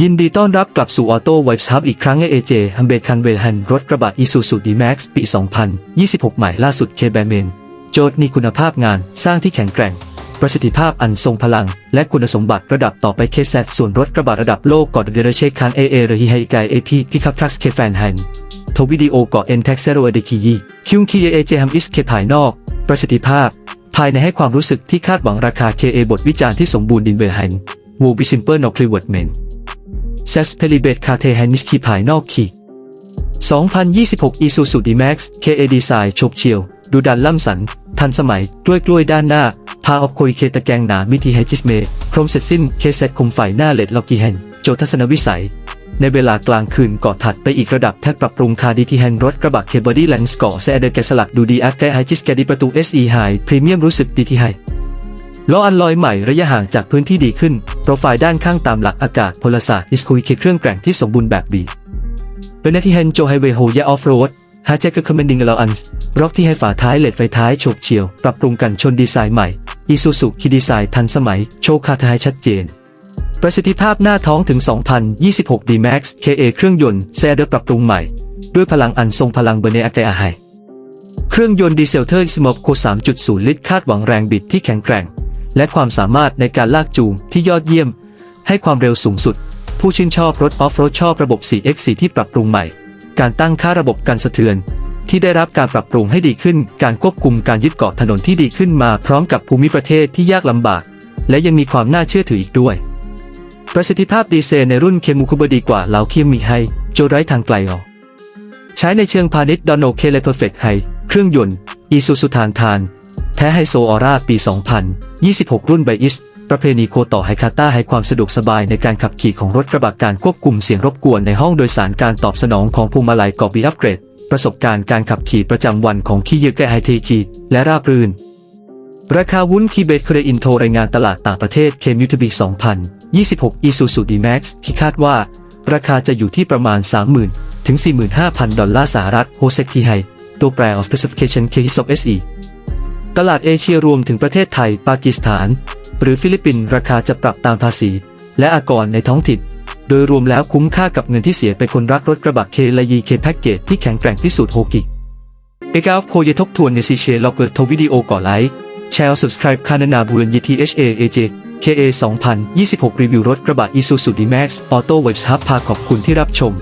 ยินดีต้อนรับกลับสู่ออโต้ไวท์ฮับอีกครั้งใน AJ ฮัมเบคันเวลฮันรถกระบะ Isuzu D-Max ปี 2026 ใหม่ล่าสุด k b a m e n โจทย์มีคุณภาพงานสร้างที่แข็งแกร่ง ประสิทธิภาพอันทรงพลัง และคุณสมบัติระดับต่อไปเคแซส่วนรถกระบะระดับโลกก่อนเดรเชคัน AA หรือฮิไฮไก AP พิคับทรัคเคแฟนฮันทวิดีโอก่อเอ็นแท็กเซโรเอเดคียีคิวคีเอเจฮัมอิสเคภายนอก ประสิทธิภาพ ภายในให้ความรู้สึกที่คาดหวังราคา KA บทวิจารณ์ที่สมบูรณ์ดินเวลฮันวูบิซิมเปอร์นอคลิเวิร์ดเมน เซสเพลิเบตคาเทแฮนิสคีภายนอกขี2026 Isuzu D-Max KA Design โฉบเฉียว ดูดันล่ำสัน ทันสมัยด้วยกล้วยด้านหน้า พาออกคุยเคตะแกงหนา มิทีไฮจิสเมพรมเสร็จสิ้น เคเซตคุมฝ่ายหน้าเลดล็อกกีแฮนโจทัศนวิสัย ในเวลากลางคืนก่อถัดไปอีกระดับแท็กปรับปรุงคาดีทีแฮนรถกระบะเคเบอดี้แลนส์ก่อแซเดอร์แกสลักดูดีอาร์แกไฮจิสแกดีประตู SE High พรีเมียมรู้สึกดีที่ไฮ ล้ออันลอยใหม่ระยะห่างจากพื้นที่ดีขึ้น โปรไฟล์ด้านข้างตามหลักอากาศพลศาสตร์อิสคุยเครื่องแกร่งที่สมบูรณ์แบบบีเบนที่เฮนโจไฮเวย์โฮยาออฟโรดฮาเจคคอมเมนดิงเราอันร็อกที่ให้ฝาท้ายเลดไฟท้ายโฉบเฉียว ปรับปรุงกันชนดีไซน์ใหม่อีซูซูคีดีไซน์ทันสมัย โชว์คาท้ายชัดเจน ประสิทธิภาพหน้าท้องถึง 2026 D-Max KA เครื่องยนต์แซดเดอร์ปรับปรุงใหม่ ด้วยพลังอันทรงพลังเบเนอากาไฮเครื่องยนต์ดีเซลเทอร์สมกโค3.0 ลิตรคาดหวังแรงบิดที่แข็งแกร่ง และความสามารถในการลากจูงที่ยอดเยี่ยม ให้ความเร็วสูงสุด ผู้ชื่นชอบรถออฟโรดชอบระบบ 4x4 ที่ปรับปรุงใหม่ การตั้งค่าระบบการสะเทือน ที่ได้รับการปรับปรุงให้ดีขึ้น การควบคุมการยึดเกาะถนนที่ดีขึ้นมาพร้อมกับภูมิประเทศที่ยากลำบาก และยังมีความน่าเชื่อถืออีกด้วย ประสิทธิภาพดีเซลในรุ่นเคมูคุบดีกว่าเหลาเคียมมีให้โจไร้ทางไกลออกใช้ในเชิงพาณิชย์ดอนโอเคเลเพอร์เฟกไฮเครื่องยนต์อีซูซูทานทาน แท้ไฮโซออร่าปี 2026 รุ่นไบอิส ประเพณีโคต่อไฮคาต้าให้ความสะดวกสบายในการขับขี่ของรถกระบะการควบคุมเสียงรบกวนในห้องโดยสารการตอบสนองของพวงมาลัยกอบบีอัปเกรด ประสบการณ์การขับขี่ประจำวันของคีเยอร์แกไฮเทจีและราบรื่น ราคาวุ้นคีเบตเครอินโทรรายงานตลาดต่างประเทศเคมิวทบี2026 Isuzu D-Max ที่คาดว่า ราคาจะอยู่ที่ประมาณ 30,000 ถึง 45,000 ดอลลาร์สหรัฐโฮเซกทีไฮตัวแปร of specification k h i s o SE ตลาดเอเชียรวมถึงประเทศไทย ปากีสถาน หรือฟิลิปปินส์ราคาจะปรับตามภาษี และอากรในท้องถิ่น โดยรวมแล้วคุ้มค่ากับเงินที่เสียไปคนรักรถกระบะเคและยีเคแพ็กเกจที่แข็งแกร่งที่สุดโฮกิเอกาฟโคเยทบทวนในซีเชลอกเกอร์ทวิดีโอก่อไลค์แชร์ subscribe คานานาบุรนยีที HA AJ KA 2026 รีวิวรถกระบะ Isuzu D-Max Auto Webs Hub พาขอบคุณที่รับชม